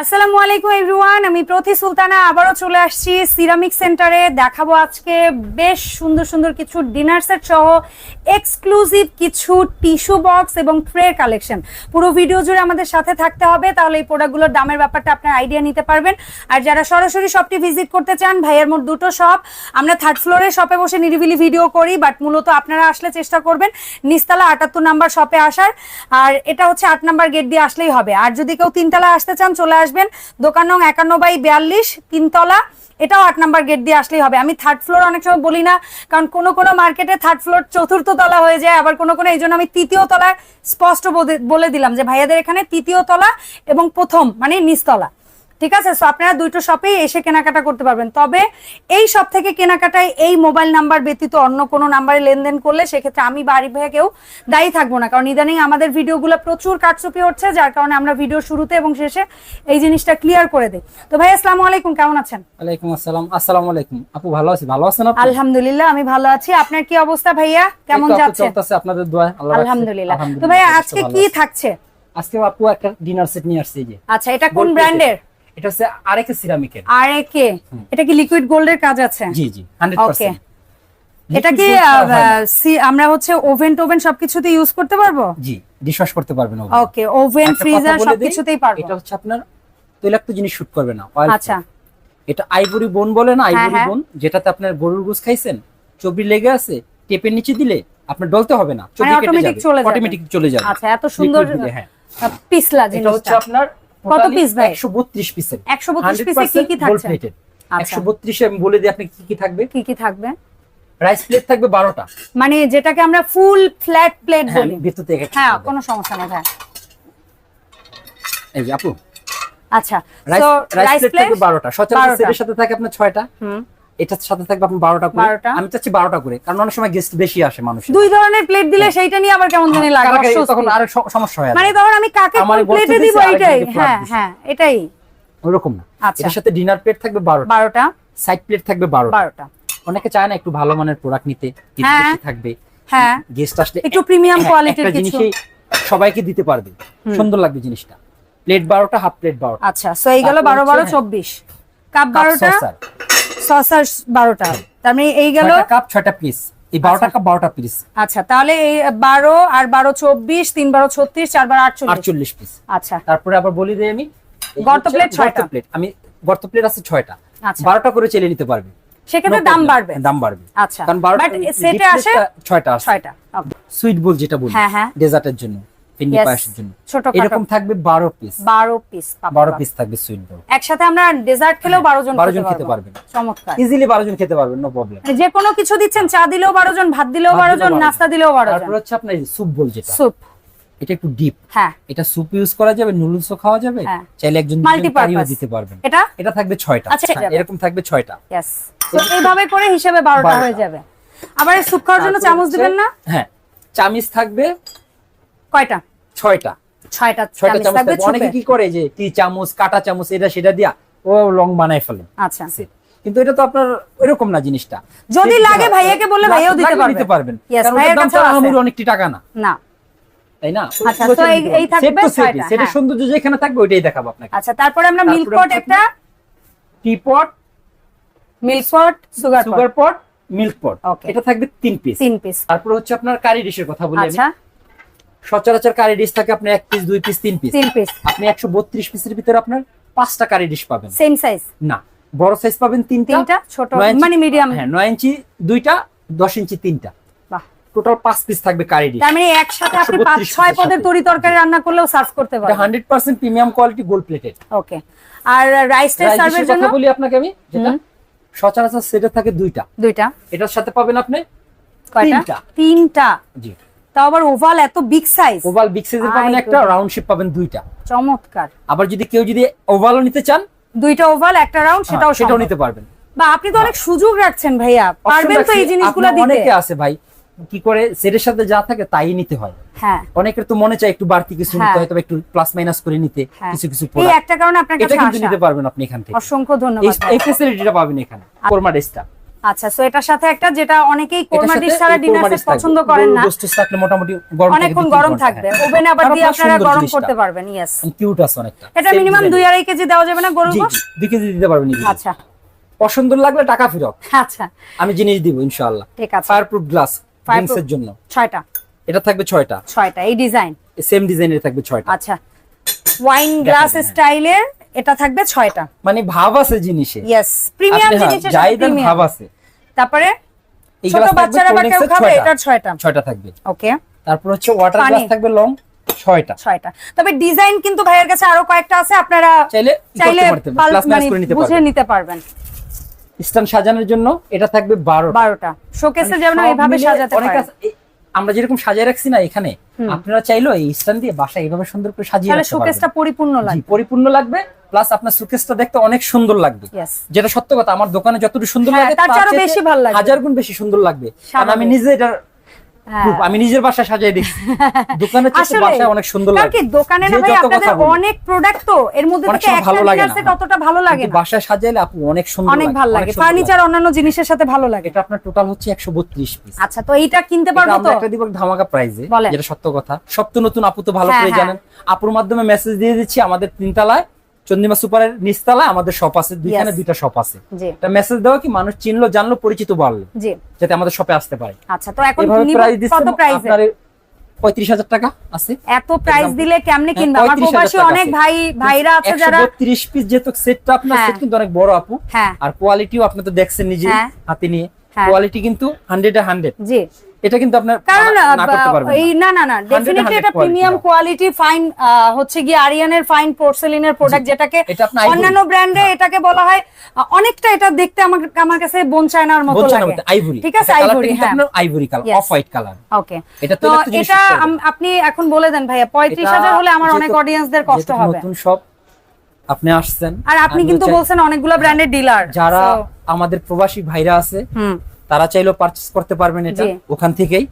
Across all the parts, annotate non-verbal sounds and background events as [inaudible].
আসসালামু আলাইকুম এভরিওয়ান আমি প্রতি সুলতানা, আবারও চলে আসছি সিরামিক সেন্টারে। দেখাবো আজকে বেশ সুন্দর সুন্দর কিছু ডিনার সেট সহ এক্সক্লুসিভ কিছু টিস্যু বক্স এবং ট্রে কালেকশন পুরো ভিডিও জুড়ে আমাদের সাথে থাকতে হবে, তাহলে এই প্রোডাক্টগুলোর দামের ব্যাপারটা আপনার আইডিয়া নিতে পারবেন। আর যারা সরাসরি শপটি ভিজিট করতে চান, ভাইয়ের মোট দুটো শপ আমরা থার্ড ফ্লোরে শপে বসে নিরিবিলি ভিডিও করি বাট মূলত আপনারা আসলে চেষ্টা করবেন নিস্তালা আটাত্তর নাম্বার শপে আসার। আর এটা হচ্ছে আট নাম্বার গেট দিয়ে আসলেই হবে। আর যদি কেউ তিনতলা আসতে চান, চলে আসবেন। দোকান নং একান্ন বাই বিয়াল্লিশ, তিনতলা। এটাও আট নাম্বার গেট দিয়ে আসলেই হবে। আমি থার্ড ফ্লোর অনেক সময় বলি না, কারণ কোনো কোনো মার্কেটে থার্ড ফ্লোর চতুর্থ তলা হয়ে যায়, আবার কোনো কোনো এই জন্য আমি তৃতীয় তলায় স্পষ্ট বলে- দিলাম যে ভাইয়াদের এখানে তৃতীয় তলা এবং প্রথম মানে নিচতলা। ঠিক আছে? সো আপনারা দুইটো শপেই এসে কেনাকাটা করতে পারবেন। তবে এই সব থেকে কেনাকাটায় এই মোবাইল নাম্বার ব্যতীত অন্য কোনো নাম্বারে লেনদেন করলে সেক্ষেত্রে আমি বাড়ি ভাইয়া কেউ দায়ী থাকব না। কারণ ইদানিং আমাদের ভিডিওগুলো প্রচুর কাটচুপি হচ্ছে যার কারণে আমরা ভিডিও শুরুতে এবং শেষে এই জিনিসটা ক্লিয়ার করে দিই। তো ভাই আসসালামু আলাইকুম কেমন আছেন? আসসালাম। আসসালামু আলাইকুম। আপু ভালো আছি? ভালো আছেন আপু? আলহামদুলিল্লাহ আমি ভালো আছি। আপনার কি অবস্থা ভাইয়া? কেমন যাচ্ছে? চলতেছে আপনাদের দোয়া আলহামদুলিল্লাহ। তো ভাইয়া আজকে কি থাকছে? আজকে আপু একটা ডিনার সেট নিয়ে আসছে আচ্ছা এটা কোন ব্র্যান্ডের এটা হচ্ছে আরেকে সিরামিকের। আর এ কে এটা কি লিকুইড গোল্ডের কাজ আছে? জি জি 100% ওকে এটা কি আমরা হচ্ছে ওভেন টোভেন সবকিছুতে ইউজ করতে পারব? জি ডিশওয়াশ করতে পারবেন। ওকে ওভেন ফ্রিজার সবকিছুতেই পারব। এটা হচ্ছে আপনার তৈলাক্ত জিনিস শুট করবে না আচ্ছা। এটা আইভরি বোন বলে না আইভরি হ্যাঁ। বোন যেটাতে আপনার গরুর গোস খাইছেন চবরি লেগে আছে টেপের নিচে দিলে আপনার ডলতে হবে না চবরি কেটে যাবে অটোমেটিক চলে যাবে। আচ্ছা এত সুন্দর হ্যাঁ। পিছলা এটা হচ্ছে আপনার কত পিস ভাই? একশো বত্রিশ পিসের 132 পিসে কি কি থাকছে? আচ্ছা। একশো বত্রিশে আমি বলে দিই আপনি কি কি থাকবে? কি কি থাকবে? রাইস প্লেট থাকবে বারোটা। মানে যেটাকে আমরা ফুল ফ্ল্যাট প্লেট বলি। ভিতর থেকে হ্যাঁ কোনো সমস্যা নেই ভাই। এই যে আপু। আচ্ছা রাইস প্লেট থাকবে বারোটা। সচরাচর সেটার সাথে থাকে আপনার ছয়টা। হুম। এটার সাথে থাকবে আপনার বারোটা করে। আমি চাচ্ছি বারোটা করে কারণ অনেক সময় গেস্ট বেশি আসে মানুষ দুই ধরনের প্লেট দিলে সেইটা নিয়ে আবার কেমন জানি লাগে তখন আরেক সমস্যা হয় মানে তখন আমি কাকে প্লেটে দিব এটাই। হ্যাঁ হ্যাঁ এটাই। ওরকম না। আচ্ছা। এটার সাথে ডিনার প্লেট থাকবে বারোটা। বারোটা। সাইড প্লেট থাকবে বারোটা। বারোটা। অনেকে চায় না একটু ভালো মানের প্রোডাক্ট নিতে হ্যাঁ। থাকবে। হ্যাঁ। গেস্ট আসলে একটু প্রিমিয়াম হ্যাঁ, কোয়ালিটির কিছু। সবাইকে দিতে পারবে। সুন্দর লাগবে জিনিসটা। প্লেট বারোটা হাফ প্লেট বারোটা। আচ্ছা সো এই গেল বারো বারো হ্যাঁ। চব্বিশ। কাপ বারোটা। সসার বারোটা। তার মানে এই গেল কাপ ছয়টা পিস এই বারোটা কাপ বারোটা পিস আচ্ছা তাহলে এই বারো আর বারো চব্বিশ তিন বারো ছত্রিশ চার বারো আটচল্লিশ। আটচল্লিশ পিস আচ্ছা। তারপরে আবার বলি দিই আমি গর্ত plate ছয়টা। plate। আমি গর্ত প্লেট আছে ছয়টা। আচ্ছা। বারোটা করে চেলে নিতে পারবে। সেক্ষেত্রে দাম বাড়বে। দাম বাড়বে। আচ্ছা। কারণ বারোটা সেটে আসে ছয়টা ছয়টা। সুইট বোল যেটা বলি হ্যাঁ, হ্যাঁ। ডেজার্টের জন্য। ফিন্নি পায়েসের জন্য। এরকম থাকবে বারো পিস বারো পিস বারো পিস থাকবে সুইট একসাথে আমরা ডেজার্ট খেলেও বারো জন 12 জন খেতে পারবেন। চমৎকার। ইজিলি বারো জন খেতে পারবেন নো প্রবলেম যে কোনো কিছু দিচ্ছেন চা দিলেও বারো জন ভাত দিলেও ভাত বারো দিলেও জন নাস্তা দিলেও বারো জন। তারপর হচ্ছে আপনার স্যুপ বল যেটা। স্যুপ এটা একটু ডিপ হ্যাঁ। এটা স্যুপ ইউজ করা যাবে নুডলসও খাওয়া যাবে। হ্যাঁ। চাইলে একজন Multi-purpose। দিতে পারবেন। এটা? এটা থাকবে ছয়টা। আচ্ছা, এরকম থাকবে ছয়টা। ইয়েস তো এইভাবে করে হিসেবে বারোটা 12টা। হয়ে যাবে। আবার স্যুপ খাওয়ার জন্য চামচ দিবেন না? হ্যাঁ। চামিচ থাকবে কয়টা? ছয়টা। ছয়টা ছয়টা চামচ অনেকে কি করে যে কি চামচ কাটা চামচ এটা সেটা দিয়া ও লং বানায় ফেলে। আচ্ছা। কিন্তু এটা তো আপনার এরকম না জিনিসটা। যদি লাগে ভাইয়াকে বললে ভাইয়াও দিতে পারবে। দিতে পারবেন। কারণ ওটার দাম তো অনেকটি টাকা না। না। তাই না? আচ্ছা, তো এই- এই থাকবে ছয়টা, সেটা হ্যাঁ। সৌন্দর্য যেখানে থাকবে ওইটাই দেখাবো আপনাকে। আচ্ছা তারপরে আমরা মিল্ক পট একটা। Teapot milk pot. Sugar sugar pot milk pot. এটা থাকবে তিন পিস তিন পিস তারপর হচ্ছে আপনার কারি ডিশের কথা বলি আমি। আচ্ছা। সচরাচর কারি ডিশ থাকে আপনার এক পিস দুই পিস তিন পিস তিন পিস আপনি একশো বত্রিশ পিসের ভিতরে আপনার পাঁচটা কারি ডিশ পাবেন। সেম সাইজ না বড় সাইজ পাবেন তিনটা তিনটা ছোট মানে মিডিয়াম হ্যাঁ নয় ইঞ্চি দুইটা দশ ইঞ্চি তিনটা। টোটাল পাঁচ পিস থাকবে কারি ডিশ তার মানে একসাথে আপনি পাঁচ ছয় পদের। তরি তরকারি রান্না করলেও সার্ভ করতে পারবেন। Hundred percent premium quality gold plated okay আর রাইস টা সার্ভের জন্য? কথা বলি আপনাকে আমি যেটা সচরাচর সেটা থাকে দুইটা। দুইটা। এটার সাথে পাবেন আপনি কয়টা? তিনটা। তিনটা। জি। তাও আবার ওভাল এত বিগ সাইজ ওভাল বিগ সাইজের পাবেন একটা রাউন্ড শেপ পাবেন দুইটা। চমৎকার। আবার যদি কেউ যদি ওভালও নিতে চান দুইটা ওভাল একটা রাউন্ড সেটাও হ্যাঁ, সেটাও নিতে পারবেন। বা আপনি তো অনেক সুযোগ রাখছেন ভাইয়া। পারবেন তো এই জিনিসগুলো দিতে। অনেকে আছে ভাই কি করে সেটের সাথে যা থাকে তাই নিতে হয়। হ্যাঁ। অনেকের তো মনে চায় একটু বাড়তি কিছু নিতে হ্যাঁ। হয় তবে একটু প্লাস মাইনাস করে নিতে হ্যাঁ। কিছু কিছু এই একটা কারণে আপনার এটা কাছে কিন্তু নিতে পারবেন আপনি এখান থেকে। অসংখ্য ধন্যবাদ এই ফ্যাসিলিটিটা পাবেন এখানে কোরমা ডেস্কটা আচ্ছা সো এটার সাথে একটা যেটা অনেকেই কোরমা ডিশ ছাড়া ডিনার সেট পছন্দ করেন না। থাকলে মোটামুটি গরম অনেকক্ষণ গরম থাকবে। হ্যাঁ। ওভেনে আবার দিয়ে আপনারা গরম করতে পারবেন ইয়েস কিউট আছে অনেকটা। এটা মিনিমাম design। দুই আড়াই কেজি দেওয়া যাবে না গরুর কেজি দিতে পারবেন আচ্ছা। পছন্দ লাগলে টাকা ফেরত। আচ্ছা। আমি জিনিস দিব ইনশাআল্লাহ। ঠিক আছে। ফায়ার প্রুফ গ্লাস এর জন্য। ছয়টা। এটা থাকবে ছয়টা। ছয়টা এই ডিজাইন সেম ডিজাইনের থাকবে ছয়টা। আচ্ছা। Wine glass. স্টাইলের এটা থাকবে ছয়টা। মানে ভাব আছে জিনিসে। ইয়েস প্রিমিয়াম হ্যাঁ, জিনিসের যাই ভাব আছে। তারপরে ছোট বাচ্চারা বা কেউ খাবে থাকবে। ওকে। তারপর হচ্ছে ওয়াটার গ্লাস থাকবে লং ছয়টা। ছয়টা। তবে ডিজাইন কিন্তু ভাইয়ের কাছে আরও কয়েকটা আছে আপনারা চাইলে চাইলে মানে করে নিতে বুঝে পারবেন। নিতে পারবেন। স্ট্যান্ড সাজানোর জন্য এটা থাকবে বারো বারোটা। শোকেসে যেমন এইভাবে সাজাতে পারেন। আমরা যেরকম সাজিয়ে রাখছি না এখানে আপনারা চাইলো এই স্ট্যান্ড দিয়ে বাসা এইভাবে সুন্দর করে সাজিয়ে রাখতে শোকেসটা পরিপূর্ণ লাগবে। পরিপূর্ণ লাগবে প্লাস আপনার সুকেসটা দেখতে অনেক সুন্দর লাগবে। যেটা সত্য কথা আমার দোকানে যতটুকু সুন্দর হ্যাঁ, লাগে তার চেয়ে বেশি ভালো লাগে হাজার গুণ বেশি সুন্দর লাগবে। কারণ আমি নিজে এটা আমি নিজের বাসা সাজিয়ে দেখছি [laughs] দোকানে চেয়ে বাসায় অনেক সুন্দর কারণ লাগে। কি দোকানে না ভাই আপনাদের অনেক প্রোডাক্ট তো এর মধ্যে থেকে একটা ভালো লাগে হ্যাঁ। অতটা ভালো লাগে না। বাসায় সাজাইলে আপু অনেক সুন্দর অনেক ভালো লাগে। ফার্নিচার অন্যান্য জিনিসের সাথে ভালো লাগে। এটা আপনার টোটাল হচ্ছে একশো বত্রিশ পিস আচ্ছা তো এইটা কিনতে পারব তো? একটা দিব ধামাকা প্রাইজে যেটা সত্য কথা। সব তো নতুন আপু তো ভালো হ্যাঁ, করে হ্যাঁ। জানেন। আপুর মাধ্যমে মেসেজ দিয়ে দিচ্ছি আমাদের তিনতলায়। চন্দিমা সুপারের নিচতলায় আমাদের শপ আছে দুইখানে দুইটা শপ আছে। জি। একটা মেসেজ দেওয়া কি মানুষ চিনলো জানলো পরিচিত বাড়লো জি। যাতে আমাদের শপে আসতে পারে। আচ্ছা তো এখন এভাবে প্রাইস কত পঁয়ত্রিশ হাজার টাকা আছে। এত প্রাইস। দিলে কেমনে হ্যাঁ, কিনবে? আমার প্রবাসী অনেক ভাই ভাইরা আছে যারা বত্রিশ পিস যেহেতু সেটটা আপনার হ্যাঁ। সেট কিন্তু অনেক বড় আপু। হ্যাঁ। আর কোয়ালিটিও আপনি তো দেখছেন নিজে। হাতে নিয়ে। কোয়ালিটি কিন্তু হান্ড্রেড হান্ড্রেড জি। এটা কিন্তু আপনার কারণ এই না। না না না 100 ডেফিনেটলি এটা প্রিমিয়াম কোয়ালিটি ফাইন হচ্ছে গিয়ে আরিয়ানের ফাইন পোর্সেলিনের প্রোডাক্ট যেটাকে। অন্যান্য ব্র্যান্ডে এটাকে বলা হয় অনেকটা এটা দেখতে আমার আমার কাছে বোন চায়নার মতো লাগে। আইভরি ঠিক আছে? আইভরি হ্যাঁ। Ivory colour off white colour okay এটা তো এটা আপনি এখন বলে দেন ভাইয়া পঁয়ত্রিশ হাজার হলে আমার অনেক অডিয়েন্সদের কষ্ট হবে। নতুন সব আপনি আসছেন। আর আপনি কিন্তু বলছেন অনেকগুলো ব্র্যান্ডের ডিলার যারা আমাদের প্রবাসী ভাইরা আছে হুম। তারা চাইলেও পার্চেস করতে পারবেন এটা ওখান থেকেই।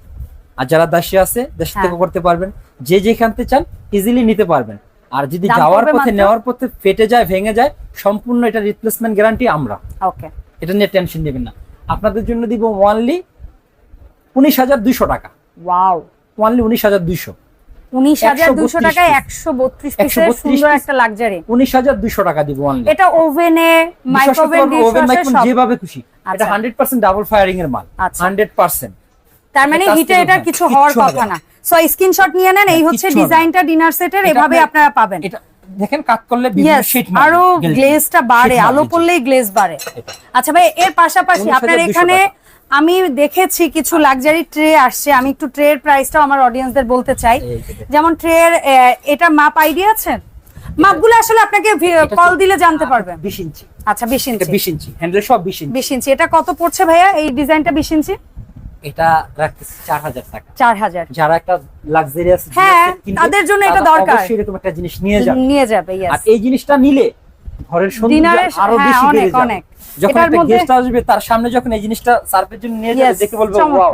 আর যারা দাসী আছে দেশ হ্যাঁ। থেকে করতে পারবেন। যে যেখান থেকে চান ইজিলি নিতে পারবেন। আর যদি যাওয়ার পথে? নেওয়ার পথে ফেটে যায় ভেঙে যায় সম্পূর্ণ এটা রিপ্লেসমেন্ট গ্যারান্টি আমরা। ওকে এটা নিয়ে টেনশন নেবেন না। আপনাদের জন্য দিব ওয়ানলি উনিশ হাজার দুইশো টাকা। ওয়াও ওয়ানলি উনিশ হাজার দুইশো। উনিশ হাজার দুশো টাকায় একশো বত্রিশ 132 পিসের সুন্দর একটা লাক্সারি উনিশ হাজার দুইশো টাকা দিব এটা ওভেনে মাইক্রোওভেন ওভেন মাইক্রোওভেন যেভাবে খুশি। এটা আচ্ছা। হান্ড্রেড পার্সেন্ট ডাবল ফায়ারিং এর মাল। আচ্ছা। হান্ড্রেড পার্সেন্ট তার মানে হিটে এটা কিছু হওয়ার কথা না। সো স্ক্রিনশট নিয়ে নেন এই হ্যাঁ, হচ্ছে। ডিজাইনটা ডিনার সেটের এভাবে আপনারা পাবেন। এটা দেখেন কাট করলে আরও গ্লেজটা বাড়ে আলো পড়লেই গ্লেজ বাড়ে। আচ্ছা ভাই এর পাশাপাশি 19,200 আপনার এখানে আমি দেখেছি কিছু লাক্সারি ট্রে আসছে। আমি একটু ট্রের প্রাইসটাও আমার অডিয়েন্সদের বলতে চাই। যেমন ট্রের এটা মাপ আইডিয়া আছে? মাপগুলো আসলে আপনাকে কল দিলে জানতে পারবেন বিশ ইঞ্চি। আচ্ছা বিশ এটা ইঞ্চি। বিশ ইঞ্চি। হ্যান্ডেল সব বিশ ইঞ্চি। বিশ ইঞ্চি। এটা কত পড়ছে ভাইয়া? এই ডিজাইনটা বিশ ইঞ্চি? এটা রাখতেছি চার হাজার টাকা। চার হাজার। যারা একটা লাক্সারিয়াস হ্যাঁ, তাদের জন্য এটা দরকার। অবশ্যই এরকম একটা জিনিস নিয়ে যাবে। নিয়ে যাবে আর এই জিনিসটা নিলে ঘরের সৌন্দর্য আরও হ্যাঁ, বেশি বেড়ে যাবে। যখন একটা গেস্ট আসবে তার সামনে যখন এই জিনিসটা সার্ভের জন্য নিয়ে যাবে দেখে বলবে ওয়াও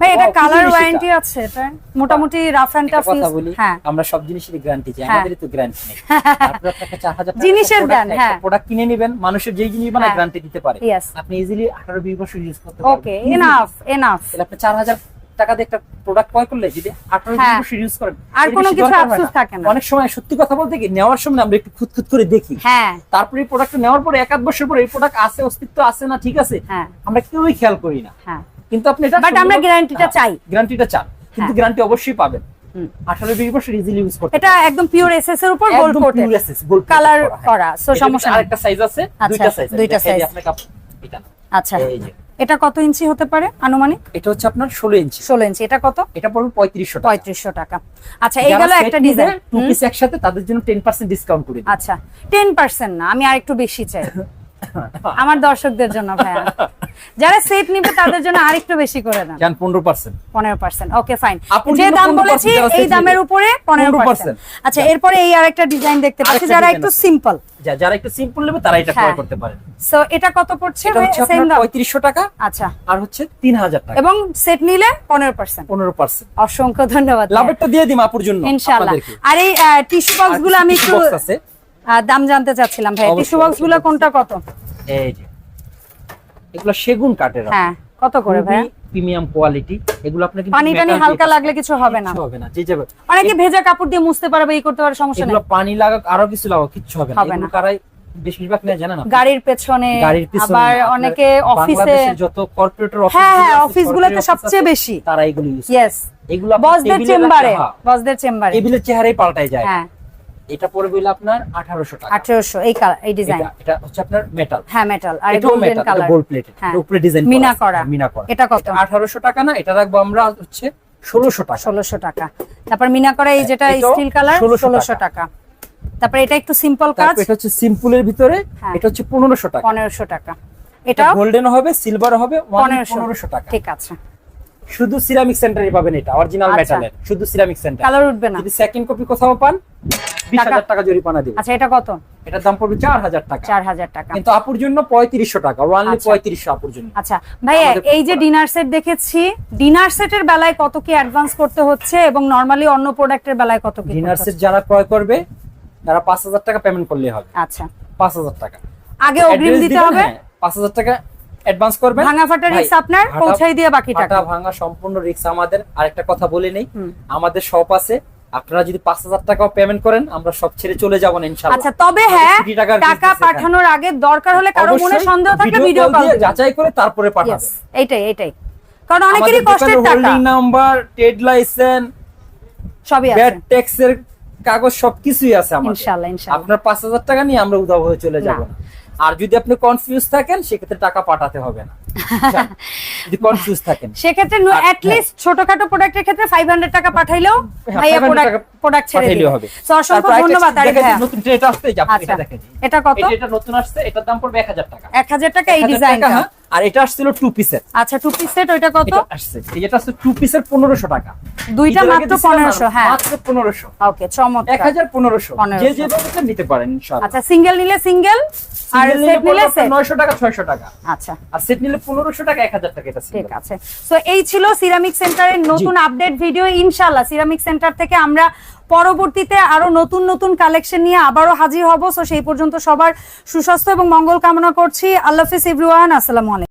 ভাই এটা কালার ওয়ারেন্টি আছে এটা মোটামুটি রাফ এন্ড টাফ কথা বলি হ্যাঁ। আমরা সব জিনিসেরই গ্যারান্টি চাই হ্যাঁ। আমাদেরই তো গ্যারান্টি নেই। [laughs] তারপরে আপনাকে 4000 টাকা জিনিসের হ্যাঁ। প্রোডাক্ট কিনে নেবেন মানুষের যেই জিনিস বানায়। গ্যারান্টি দিতে পারে। আপনি ইজিলি 18 20 বছর ইউজ করতে পারবেন। ওকে এনাফ এনাফ তাহলে আপনি 4000 টাকা দিয়ে একটা প্রোডাক্ট ক্রয় করলে যদি 18 হ্যাঁ। 20 বছর ইউজ করেন আর কোনো কিছু আফসোস থাকে না। অনেক সময় সত্যি কথা বলতে কি নেওয়ার সময় আমরা একটু খুঁতখুত করে দেখি হ্যাঁ তারপরে এই প্রোডাক্ট নেওয়ার পরে এক আধ বছর পরে এই প্রোডাক্ট আছে অস্তিত্ব আছে না ঠিক আছে হ্যাঁ আমরা কেউই খেয়াল করি না হ্যাঁ কিন্তু আপনি এটা But আমরা guarantee-টা চাই। গ্যারান্টিটা চান কিন্তু হ্যাঁ। গ্যারান্টি অবশ্যই পাবেন হুম। 18 20 বছর ইজিলি ইউজ করতে এটা একদম পিওর এসএস এর উপর gold coated pure access, gold colour করা, হ্যাঁ। সো সমস্যা আরেকটা সাইজ আছে আচ্ছা, দুইটা সাইজ দুইটা size। আপনাকে এটা আচ্ছা এই যে এটা কত ইঞ্চি হতে পারে আনুমানিক? এটা হচ্ছে আপনার 16 ইঞ্চি। ষোলো ইঞ্চি এটা কত? এটা পড়বে পঁয়ত্রিশশো পঁয়ত্রিশশো টাকা। আচ্ছা এই গেল একটা ডিজাইন টু পিস একসাথে তাদের জন্য 10% ডিসকাউন্ট করি আচ্ছা টেন পার্সেন্ট না আমি আর একটু বেশি চাই। [laughs] আমার দর্শকদের জন্য ভাইয়া। যারা সেট নিবে তাদের জন্য আরেকটু বেশি করে দেন জান 15% পনেরো পার্সেন্ট ওকে ফাইন আপুর যে দাম বলেছি এই দামের উপরে 15% আচ্ছা এরপরে এই আরেকটা ডিজাইন দেখতে পাচ্ছি যারা একটু সিম্পল যা যারা একটু সিম্পল নেবে তারা এটা ক্রয় হ্যাঁ। করতে পারেন। সো এটা কত পড়ছে এটা হচ্ছে সেম দাম। 3500 টাকা আচ্ছা। আর হচ্ছে 3000 টাকা। এবং সেট নিলে পনেরো পার্সেন্ট 15% অসংখ্য ধন্যবাদ। লাভেরটা দিয়ে দিম আপুর জন্য ইনশাআল্লাহ। আর এই টিস্যু বক্সগুলো আমি একটু দাম জানতে চাচ্ছিলাম ভাই। টিস্যু বক্সগুলো কোনটা কত? এই যে এগুলো সেগুন কাঠের হ্যাঁ। কত করে ভাই প্রিমিয়াম কোয়ালিটি। এগুলো আপনার কিন্তু পানি টানি হালকা লাগলে কিছু হবে না। হবে না যাবে। অনেকে ভেজা কাপড় দিয়ে মুছতে পারবে এই করতে পারে সমস্যা নেই। এগুলো পানি লাগাক আরও কিছু লাগাক কিচ্ছু হবে না। এগুলো কারাই বেশিরভাগ না জানেন গাড়ির পেছনে গাড়ির পিছনে আবার অনেকে অফিসে যত কর্পোরেটর অফিস হ্যাঁ হ্যাঁ অফিসগুলোতে সবচেয়ে বেশি। তারা এগুলো ইউজ ইয়েস এগুলো বসদের চেম্বারে বসদের চেম্বারে। টেবিলের চেহারাই পাল্টায় যায়। হ্যাঁ। এটা পড়বে আপনার 1800 টাকা। আঠেরোশো এই কালার এই ডিজাইন এটা হচ্ছে আপনার মেটাল হ্যাঁ মেটাল আর গোল্ডেন কালার গোল্ড প্লেটেড হ্যাঁ। উপরে ডিজাইন মিনা করা। মিনা করা। এটা কত? 1800 টাকা না এটা রাখব আমরা হচ্ছে 1600 টাকা। ষোলোশো টাকা। তারপর মিনা করা এই যেটা স্টিল কালার 1600 ষোলোশো টাকা। তারপর এটা একটু সিম্পল কাজ। এটা হচ্ছে সিম্পলের ভিতরে হ্যাঁ। এটা হচ্ছে 1500 টাকা। পনেরোশো টাকা। এটা গোল্ডেন হবে সিলভার হবে পনেরোশো। 1500 টাকা। ঠিক আছে। শুধু সিরামিক সেন্টারে পাবেন এটা অরিজিনাল আচ্ছা। মেটালের শুধু সিরামিক সেন্টার কালার উঠবে না। যদি সেকেন্ড কপি কোথাও পান 20000 টাকা। জরিমানা দিবেন আচ্ছা এটা কত? এটার দাম পড়বে 4000 টাকা। চার হাজার টাকা। কিন্তু আপুর জন্য 3500 টাকা ওয়ানলি আচ্ছা। 3500 আপুর জন্য। আচ্ছা ভাইয়া এই যে ডিনার সেট দেখেছি ডিনার সেটের বেলায় কত কি অ্যাডভান্স করতে হচ্ছে এবং নরমালি অন্য প্রোডাক্টের বেলায় কত কি ডিনার সেট যারা ক্রয় করবে তারা 5000 টাকা পেমেন্ট করলে হবে? আচ্ছা। 5000 টাকা। আগে অগ্রিম দিতে হবে? হ্যাঁ, 5000 টাকা অ্যাডভান্স করবেন। ভাঙা ফাটা রিক্স আপনার পৌঁছাই দিয়ে বাকি টাকা ভাঙা সম্পূর্ণ রিস্ক আমাদের। আরেকটা কথা বলে নেই। আমাদের শপ আছে। আপনারা যদি 5000 টাকাও পেমেন্ট করেন আমরা সব ছেড়ে চলে যাব ইনশাআল্লাহ আচ্ছা তবে হ্যাঁ টাকা পাঠানোর আগে দরকার হলে কারও মনে সন্দেহ থাকলে ভিডিও কল যাচাই করে তারপরে পাঠাবেন এইটাই এইটাই। কারণ অনেকেরই কষ্টের টাকা। হোল্ডিং নাম্বার ট্রেড লাইসেন্স সবই আছে। ট্যাক্সের কাগজ সবকিছুই আছে আমাদের। ইনশাআল্লাহ ইনশাআল্লাহ আপনার পাঁচ হাজার টাকা নিয়ে আমরা উদাও হয়ে চলে যাব আর যদি আপনি কনফিউজ থাকেন সেক্ষেত্রে টাকা পাঠাতে হবে না। যদি কনফিউজ থাকেন। সেক্ষেত্রে আর- অ্যাট লিস্ট ছোটখাটো প্রোডাক্টের ক্ষেত্রে 500 টাকা পাঠাইলেও হ্যাঁ, ভাইয়া প্রোডাক্ট প্রোডাক্ট ছেড়ে দিবে। হবে। অসংখ্য ধন্যবাদ ভাইয়া। নতুন ট্রেট আসছে যে আপনি আচ্ছা এটা দেখেন। এটা কত? এটা এটা নতুন আসছে এটার দাম পড়বে 1000 টাকা। 1000 টাকা এই ডিজাইনটা। হ্যাঁ। আর এটা আসছিল টু পিসের আচ্ছা টু পিস সেট ওইটা কত? আসছে টু পিসের 1500 টাকা। দুইটা মাত্র 1500 হ্যাঁ। মাত্র 1500 ওকে চমৎকার। 1500 1500 যে যেভাবে নিতে পারেন ইনশাআল্লাহ। আচ্ছা সিঙ্গেল নিলে সিঙ্গেল আর Single সেট নিলে 900 টাকা 600 টাকা। আচ্ছা। আর সেট নিলে 1500 টাকা 1000 টাকা এটা ঠিক আছে। সো এই ছিল সিরামিক সেন্টারের নতুন আপডেট ভিডিও ইনশাল্লাহ সিরামিক সেন্টার থেকে আমরা পরবর্তীতে আরও নতুন নতুন কালেকশন নিয়ে আবারও হাজির হব। সো সেই পর্যন্ত সবার সুস্বাস্থ্য এবং মঙ্গল কামনা করছি। আল্লাহ হাফিজ এভরিওয়ান আসসালামু আলাইকুম।